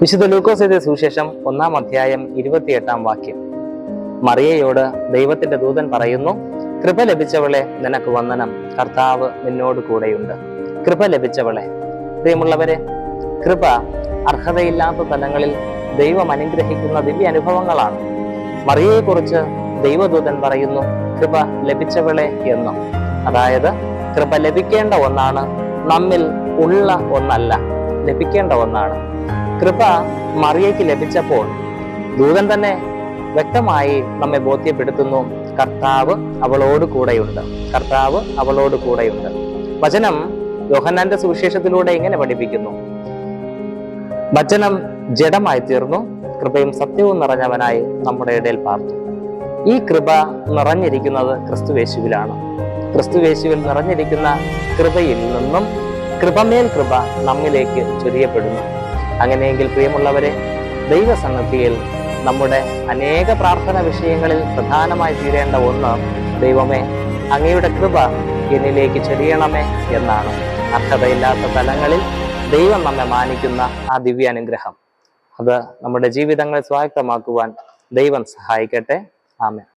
വിശുദ്ധ ലൂക്കോസിന്റെ സുവിശേഷം ഒന്നാം അധ്യായം ഇരുപത്തിയെട്ടാം വാക്യം. മറിയയോട് ദൈവത്തിന്റെ ദൂതൻ പറയുന്നു കൃപ ലഭിച്ചവളെ നിനക്ക് വന്ദനം. കർത്താവ് നിന്നോട് കൂടെയുണ്ട്. കൃപ ലഭിച്ചവളെ. പ്രിയമുള്ളവരെ കൃപ അർഹതയില്ലാത്ത തലങ്ങളിൽ ദൈവം അനുഗ്രഹിക്കുന്ന ദിവ്യ അനുഭവങ്ങളാണ്. മറിയയെക്കുറിച്ച് ദൈവദൂതൻ പറയുന്നു കൃപ ലഭിച്ചവളെ എന്നും. അതായത് കൃപ ലഭിക്കേണ്ട ഒന്നാണ് നമ്മിൽ ഉള്ള ഒന്നല്ല ലഭിക്കേണ്ട ഒന്നാണ്. കൃപ മറിയയ്ക്ക് ലഭിച്ചപ്പോൾ ദൂതൻ തന്നെ വ്യക്തമായി നമ്മെ ബോധ്യപ്പെടുത്തുന്നു. കർത്താവ് അവളോട് കൂടെയുണ്ട്. കർത്താവ് അവളോട് കൂടെയുണ്ട്. വചനം യോഹന്നാന്റെ സുവിശേഷത്തിലൂടെ ഇങ്ങനെ പഠിപ്പിക്കുന്നു. വചനം ജഡമായി തീർന്നു. കൃപയും സത്യവും നിറഞ്ഞവനായി നമ്മുടെ ഇടയിൽ പാർത്തു. ഈ കൃപ നിറഞ്ഞിരിക്കുന്നത് ക്രിസ്തുവേശുവിലാണ് ക്രിസ്തുവേശുവിൽ നിറഞ്ഞിരിക്കുന്ന കൃപയിൽ നിന്നും കൃപമേൽ കൃപ നമ്മിലേക്ക് ചൊരിയപ്പെടുന്നു. അങ്ങനെയെങ്കിൽ പ്രിയമുള്ളവരെ ദൈവസന്നദ്ധിയിൽ നമ്മുടെ അനേക പ്രാർത്ഥന വിഷയങ്ങളിൽ പ്രധാനമായി തീരേണ്ട ഒന്ന് ദൈവമേ അങ്ങയുടെ കൃപ എന്നിലേക്ക് ചെറിയണമേ എന്നാണ്. അർഹതയില്ലാത്ത തലങ്ങളിൽ ദൈവം നമ്മെ മാനിക്കുന്ന ആ ദിവ്യാനുഗ്രഹം. അത് നമ്മുടെ ജീവിതങ്ങളെ സ്വായത്തമാക്കുവാൻ ദൈവം സഹായിക്കട്ടെ. ആമേ